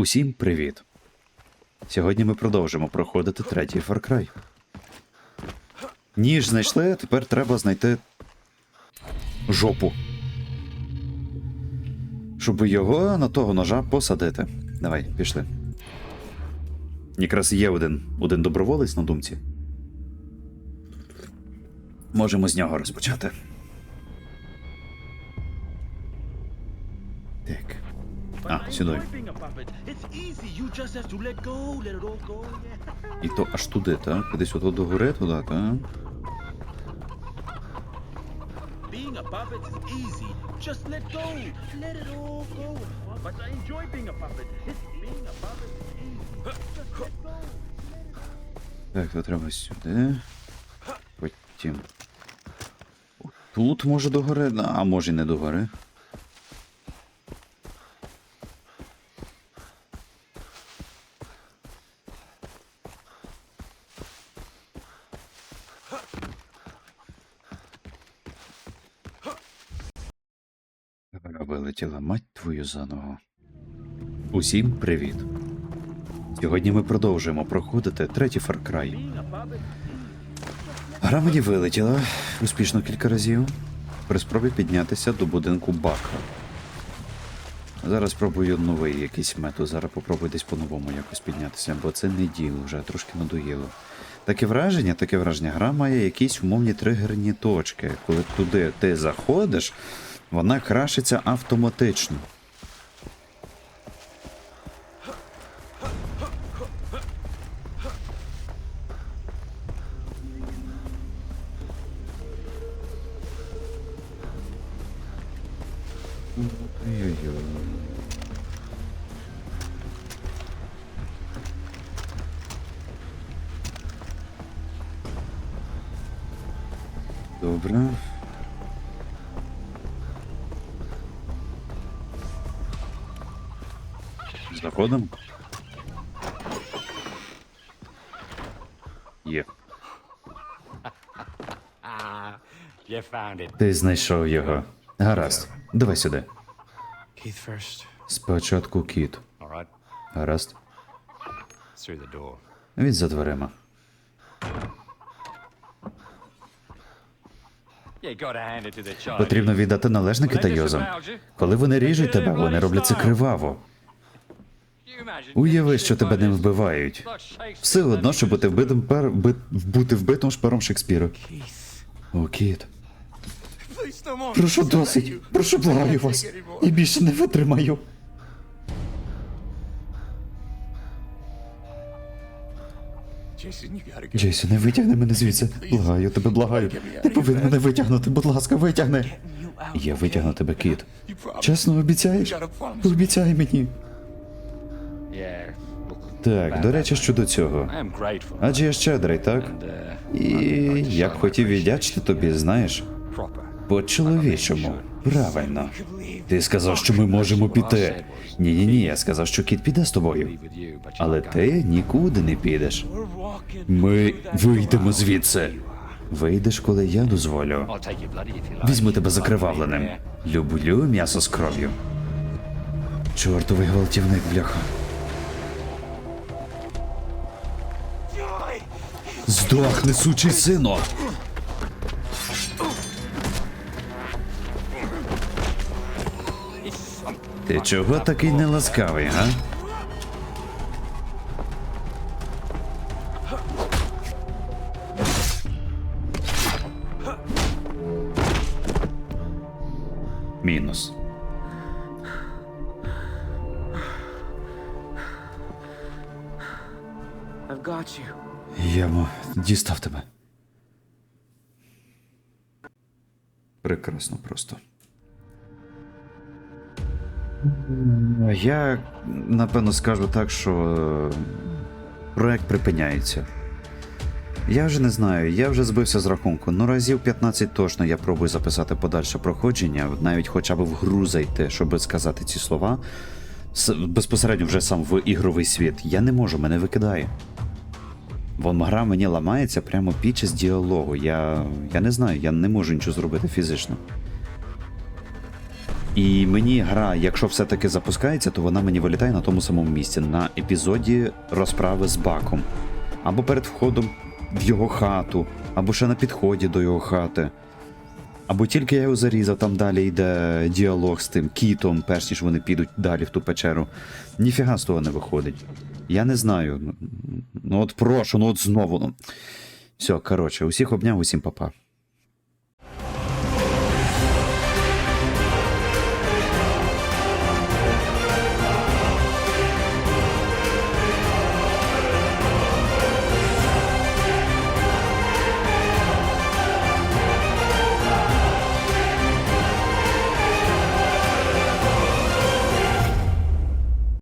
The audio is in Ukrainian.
Усім привіт! Сьогодні ми продовжимо проходити третій Far Cry. Ніж знайшли, тепер треба знайти жопу. Щоб його на того ножа посадити. Давай, пішли. Якраз є один, один доброволець на думці. Можемо з нього розпочати. А, сюди. І то аж туди, так? Кудись ото до гори, туди, так? Being a puppet is easy. Just let go. Let it all go. But I enjoy being a puppet. It's being a puppet is easy. Just let go. Так, то треба сюди. Потім. Тут може до гори, а може і не до Вилетіла мать твою за ногу. Усім привіт. Сьогодні ми продовжуємо проходити третій Far Cry. Гра мені вилетіла успішно кілька разів при спробі піднятися до будинку Бака. Зараз спробую новий якийсь метод. Зараз попробую десь по-новому якось піднятися, бо це не діло вже трошки надоїло. Таке враження, таке враження, гра має якісь умовні тригерні точки. Коли туди ти заходиш, вона крашиться автоматично. Добре. Заходимо. Є. Ти знайшов його. Гаразд. Давай сюди. Спочатку кіт. Гаразд. Він за дверима. Потрібно віддати належне китайозам. Коли вони ріжуть тебе, вони роблять це криваво. Уяви, що тебе не вбивають. Все одно, що бути вбитим пер... бути вбитим шпером Шекспіра. О, кіт. Прошу досить. Прошу благаю вас. Я більше не витримаю. Джейсон, не витягни мене звідси. Благаю тебе, благаю. Ти повинен мене витягнути, будь ласка, витягни. Я витягну тебе, кіт. Чесно, обіцяєш? Обіцяй мені. Так, до речі, щодо цього. Адже я щедрий, так? І я б хотів віддячити тобі, знаєш, по-чоловічому. Правильно. Ти сказав, що ми можемо піти. Ні, ні, ні, я сказав, що кіт піде з тобою. Але ти нікуди не підеш. Ми вийдемо звідси. Вийдеш, коли я дозволю. Візьму тебе закривавленим. Люблю м'ясо з кров'ю. Чортовий гвалтівник, бляха. Здохни, сучий сино! Ти чого такий неласкавий, га? Мінус. I've got you. Я мо- дістав тебе. Прекрасно просто. Я напевно скажу так, що е, проект припиняється. Я вже не знаю, я вже збився з рахунку. Ну разів 15 точно я пробую записати подальше проходження, навіть хоча б в гру зайти, щоб сказати ці слова. Безпосередньо вже сам в ігровий світ. Я не можу, мене викидає. Вон гра мені ламається прямо під час діалогу. Я, я не знаю, я не можу нічого зробити фізично. І мені гра, якщо все-таки запускається, то вона мені вилітає на тому самому місці, на епізоді розправи з баком. Або перед входом в його хату, або ще на підході до його хати. Або тільки я його зарізав, там далі йде діалог з тим кітом, перш ніж вони підуть далі в ту печеру. Ніфіга з того не виходить. Я не знаю. Ну от прошу, ну от знову. Ну. Все, коротше, усіх обняв, усім папа.